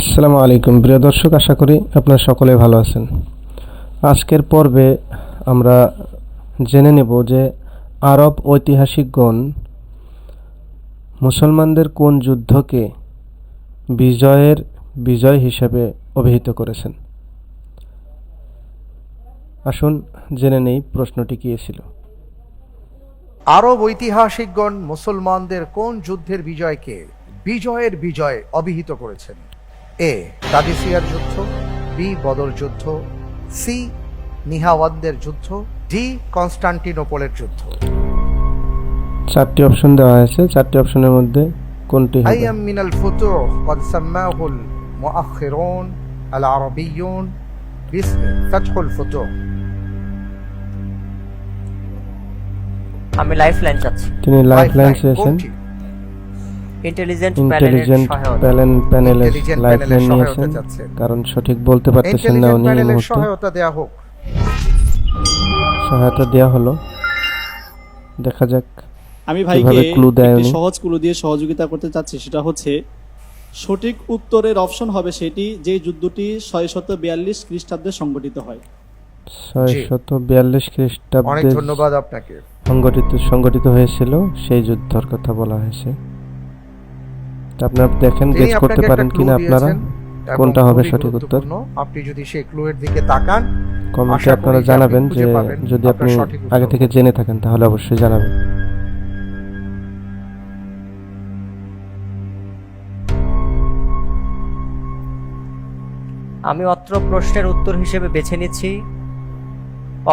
আসসালামু আলাইকুম। প্রিয় দর্শক, আশা করি আপনারা সকলে ভালো আছেন। আজকের পর্বে আমরা জেনে নেব যে আরব ঐতিহাসিকগণ মুসলমানদের কোন যুদ্ধকে বিজয়ের বিজয় হিসেবে অভিহিত করেছেন। আসুন জেনে নেই প্রশ্নটি কী ছিল। আরব ঐতিহাসিকগণ মুসলমানদের কোন যুদ্ধের বিজয়কে বিজয়ের বিজয় অভিহিত করেছেন? এ তাদিসিয়ার যুদ্ধ বি বদর যুদ্ধ সি নিহাওয়ানদের যুদ্ধ ডি কনস্টান্টিনোপলের যুদ্ধ। চারটি অপশন দেওয়া হয়েছে। চারটি অপশনের মধ্যে কোনটি আই এম মিনাল ফুতু কদ সাম্মাহুল মুআখিরুন আল আরাবিয়ুন। বিসমি ফাতহুল ফুতু আমি লাইফলাইন চাচ্ছি। তিনি লাইফলাইন চেয়েছেন। ইন্টেলিজেন্ট প্যানেলের প্যানেল প্যানেলের Intelligent লাইফ লাইন নিয়েছেন কারণ সঠিক বলতে পারতেছেন না উনি এই মুহূর্তে। সহায়তা দেয়া হোক। সহায়তা দেওয়া হলো। দেখা যাক আমি ভাইকে clue দেয় উনি? সহজ ক্লু দিয়ে সহযোগিতা করতে চাচ্ছি সেটা হচ্ছে সঠিক উত্তরের অপশন হবে সেটি যে যুদ্ধটি ছয় শত বিয়াল্লিশ খ্রিস্টাব্দে সংগঠিত হয়। ছয় শত বিয়াল্লিশ অনেক ধন্যবাদ আপনাকে। সংগঠিত সংগঠিত হয়েছিল সেই যুদ্ধর কথা বলা হয়েছে। আপনারা দেখেন গেস করতে পারেন কিনা আপনারা? কোনটা হবে সঠিক উত্তর? আপনি যদি সেই ক্লুয়ের দিকে তাকান কমেন্টে আপনারা জানাবেন যে যদি আপনি আগে থেকে জেনে থাকেন তাহলে অবশ্যই জানাবেন। আমি অত্র প্রশ্নের উত্তর হিসেবে বেছে নিচ্ছি।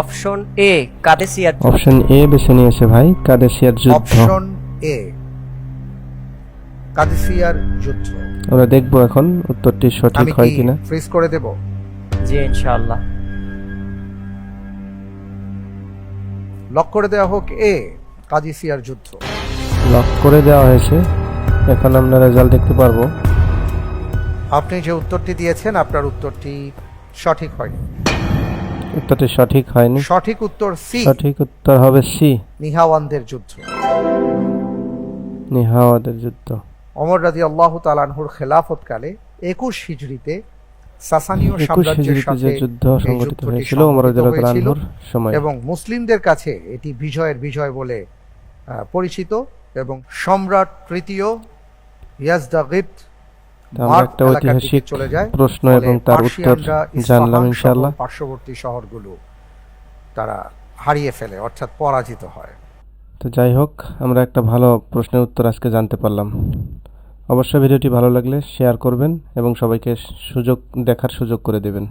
অপশন এ কাদেসিয়ার অপশন এ বেছে নিয়েছে ভাই কাদেসিয়ার যুদ্ধ। অপশন এ কাদিসিয়ার যুদ্ধ। আমরা দেখব এখন উত্তরটি সঠিক হয় কিনা। ফ্রিজ করে দেব? জি ইনশাআল্লাহ। লক করে দেওয়া হোক এ কাদিসিয়ার যুদ্ধ। লক করে দেওয়া হয়েছে। এখন আমরা রেজাল্ট দেখতে পারব। আপনি যে উত্তরটি দিয়েছেন আপনার উত্তরটি সঠিক হয়নি। উত্তরটি সঠিক হয়নি। সঠিক উত্তর সি সঠিক উত্তর হবে সি নিহাওয়ানদের যুদ্ধ। নিহাওয়াদের যুদ্ধ। অমর রাজি আল্লাহ তালানহুর খেলাফতকালে একুশ হিজড়িতে সাসানীয় সাম্রাজ্যের সাথে যুদ্ধ যুদ্ধটি হয়েছিল সংঘটিত রাদিয়াল্লাহু সময়। এবং মুসলিমদের কাছে এটি বিজয়ের বিজয় বলে পরিচিত এবং সম্রাট তৃতীয় ইয়াজদাগিদ তা আমরা একটা ঐতিহাসিক চলে যায়। প্রশ্ন এবং তার উত্তর জানলাম ইনশাআল্লাহ। পার্শ্ববর্তী শহরগুলো তারা হারিয়ে ফেলে অর্থাৎ পরাজিত হয়। তো যাই হোক আমরা একটা ভালো প্রশ্নের উত্তর আজকে জানতে পারলাম। অবশ্যই ভিডিওটি ভালো লাগলে শেয়ার করবেন এবং সবাইকে সুযোগ দেখার সুযোগ করে দেবেন।